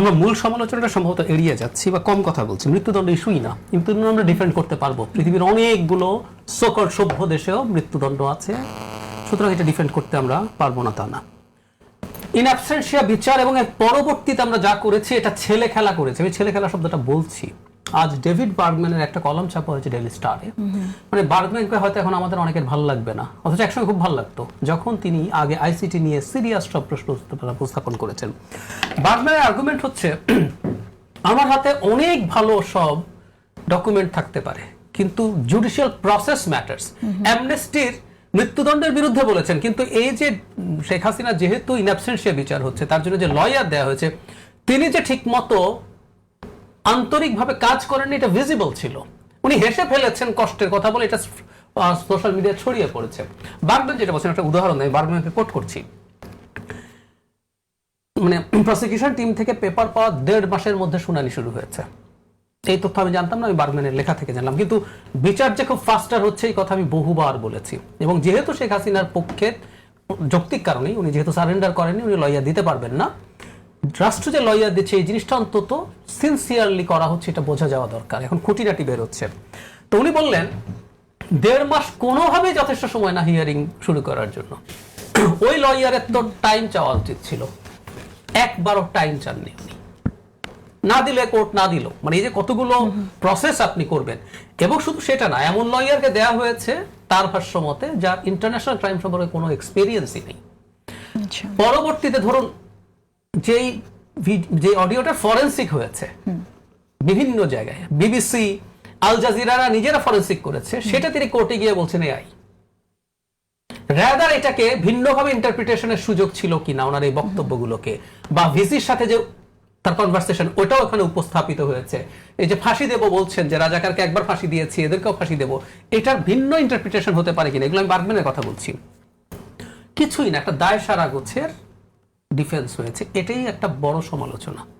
আমরা মূল সমালোচনাটা সম্ভবত এড়িয়ে যাচ্ছি বা কম কথা বলছি। মৃত্যুদণ্ড ইস্যুই না। মৃত্যুদণ্ড আমরা ডিফেন্ড করতে পারব। পৃথিবীর অনেকগুলো সকল সভ্য দেশেও মৃত্যুদণ্ড আছে। সুতরাং এটা ডিফেন্ড করতে আমরা পারব না তা না। ইন অ্যাবসেন্সিয়া বিচার এবং এর পরবর্তীতে আমরা যা করেছি, এটা ছেলে খেলা করেছি। আমি ছেলে খেলা শব্দটা বলছি। আজ ডেভিড বার্গম্যানের একটা কলম ছাপা হয়েছে ডেলি স্টারে। মানে বার্গম্যানকে হয়তো এখন আমাদের অনেকের ভালো লাগবে না। অথচ একসময় খুব ভালো লাগতো, যখন তিনি আগে আইসিটি নিয়ে সিরিয়াস সব প্রশ্ন উপস্থাপন করেছেন। বার্গম্যানের আর্গুমেন্ট হচ্ছে, আমার হাতে অনেক ভালো সব ডকুমেন্ট থাকতে পারে, কিন্তু জুডিশিয়াল প্রসেস ম্যাটার্স অ্যামনেস্টির মৃত্যুদণ্ডের বিরুদ্ধে বলেছেন, কিন্তু এই যে শেখ হাসিনা যেহেতু ইনঅ্যাবসেন্সিয়া বিচার হচ্ছে, তার জন্য যে লয়ার দেওয়া হয়েছে, তিনি যে ঠিক মতো আন্তরিকভাবে কাজ করেননি, এটা ভিজিবল ছিল। উনি হেসে ফেলেছেন কষ্টের কথা বলে, এটা সোশ্যাল মিডিয়া ছড়িয়ে পড়েছে। বার্গম্যান যেটা বলছেন, একটা উদাহরণ, আমি বার্গম্যানকে কোট করছি। মানে প্রসিকিউশন টিম থেকে পেপার পাওয়া দেড় মাসের মধ্যে শুনানি শুরু হয়েছে। এই তথ্য আমি জানতাম না, আমি বার্গম্যানের লেখা থেকে জানলাম। কিন্তু বিচার যে খুব ফাস্টার হচ্ছে, এই কথা আমি বহুবার বলেছি। এবং যেহেতু শেখ হাসিনার পক্ষে যৌক্তিক কারণেই, উনি যেহেতু সারেন্ডার করেননি, উনি লয়ার দিতে পারবেন না। রাষ্ট্র যে লয়ার দিচ্ছে এই জিনিসটা অন্তত সিনসিয়ারলি করা হচ্ছে এটা বোঝা যাওয়া দরকার। এখন খুঁটিনাটি বেরোচ্ছে তো উনি বললেন দেড় মাস কোনোভাবেই যথেষ্ট সময় না হিয়ারিং শুরু করার জন্য। ওই লয়ারের তো টাইম চাওয়া উচিত ছিল। একবারও টাইম চাননি উনি। না দিলে কোর্ট না দিল। মানে এই যে কতগুলো প্রসেস আপনি করবেন এবং শুধু সেটা না এমন লয়ারকে দেয়া হয়েছে তার ভাষ্য মতে যার ইন্টারন্যাশনাল ক্রাইম সম্পর্কে কোনো এক্সপিরিয়েন্সই নেই। আচ্ছা। পরবর্তীতে ধরুন যেই যে অডিওটা ফরেন্সিক হয়েছে বিভিন্ন জায়গায় বিবিসি আল জাজিরারা নিজেরা ফরেন্সিক করেছে সেটা তিনি কোর্টে গিয়ে বলছেন এআই র্যাদার এটাকে ভিন্নভাবে ইন্টারপ্রিটেশনের সুযোগ ছিল কিনা ওনার এই বক্তব্যগুলোকে বা ভিসির সাথে যে তার কনভারসেশন ওটাও এখানে উপস্থাপিত হয়েছে। এই যে ফাঁসি দেব বলছেন যে রাজাকারকে একবার ফাঁসি দিয়েছি এদেরকেও ফাঁসি দেব এটার ভিন্ন ইন্টারপ্রিটেশন হতে পারে কিনা এগুলো আমি বার্গম্যানের কথা বলছি। কিছুই না একটা দায় সারা গোছের ডিফেন্স হয়েছে এটাই একটা বড় সমালোচনা।